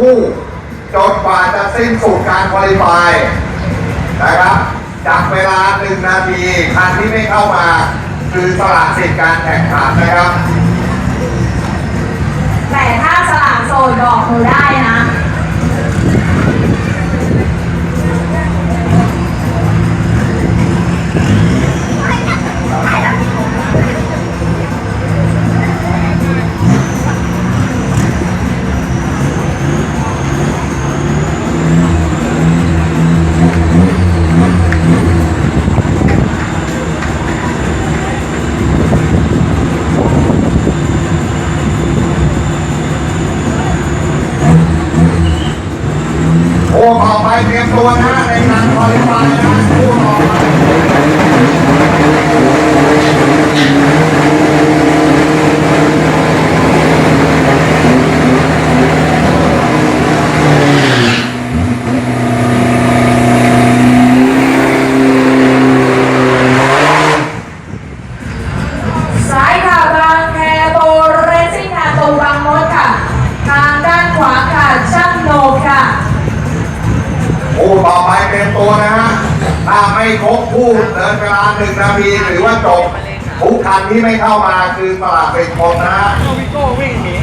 คู่จนกว่าจะสิ้นสุดการคุริฟายนะครับจากเวลาหนึ่งนาทีคันที่ไม่เข้ามา คือสละสิทธิ์การแข่งขันนะครับ แต่ถ้าสลากโซนบอกหนูได้นะ ไปเตรียมตัวนะในการคอลิฟายนะคู่ต่อไป ตัวนะฮะถ้าไม่ครบผู้เดินเวลาหนึ่งนาทีหรือว่าจบทุกคันที่ไม่เข้ามาคือสละเป็นคนนะฮะวิโก้วิ่งหนี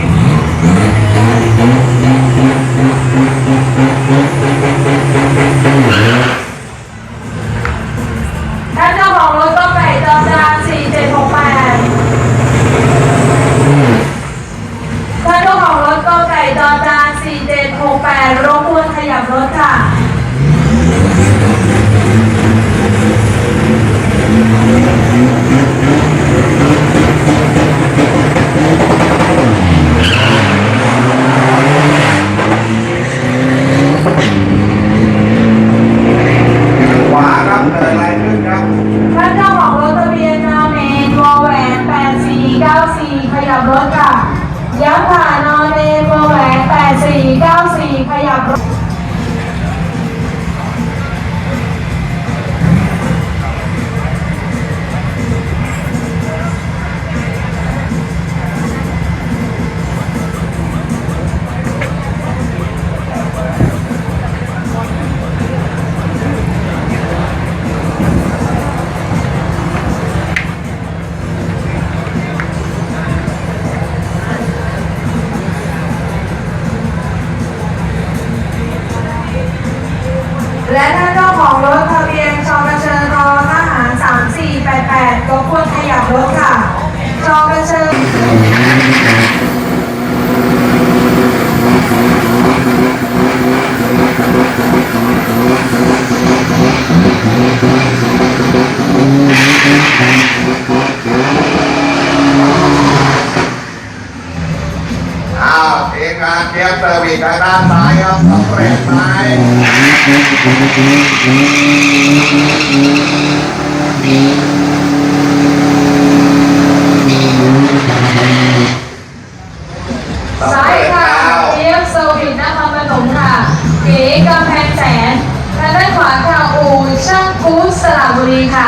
และท่านเจ้าของรถทะเบียนชกเชอรอทหาร3488รบกวนขยับรถค่ะชกเชออ้าวทีมงานเทียบเซอร์วิสทางด้านซ้ายครับสำเร็จไหมซ้ายค่ะเทียบเซอร์วิสนครปฐมค่ะเก๋กำแพงแสนทางด้านขวาค่ะอู่ช่างคูสระบุรีค่ะ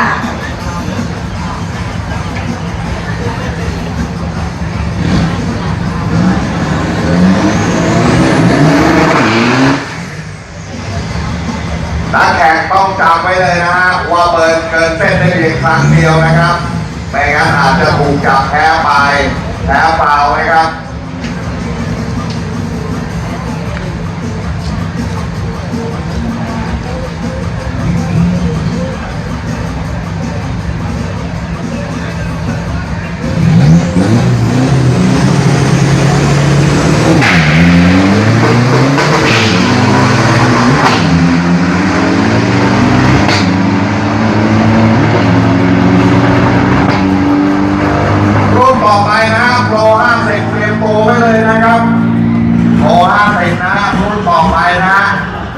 ว้เลยนะฮะว่าเบิร์นเกินเส้นได้เพียงครั้งเดียวนะครับ ไม่งั้นอาจจะถูกจับแพ้ไปแพ้เปล่านะครับ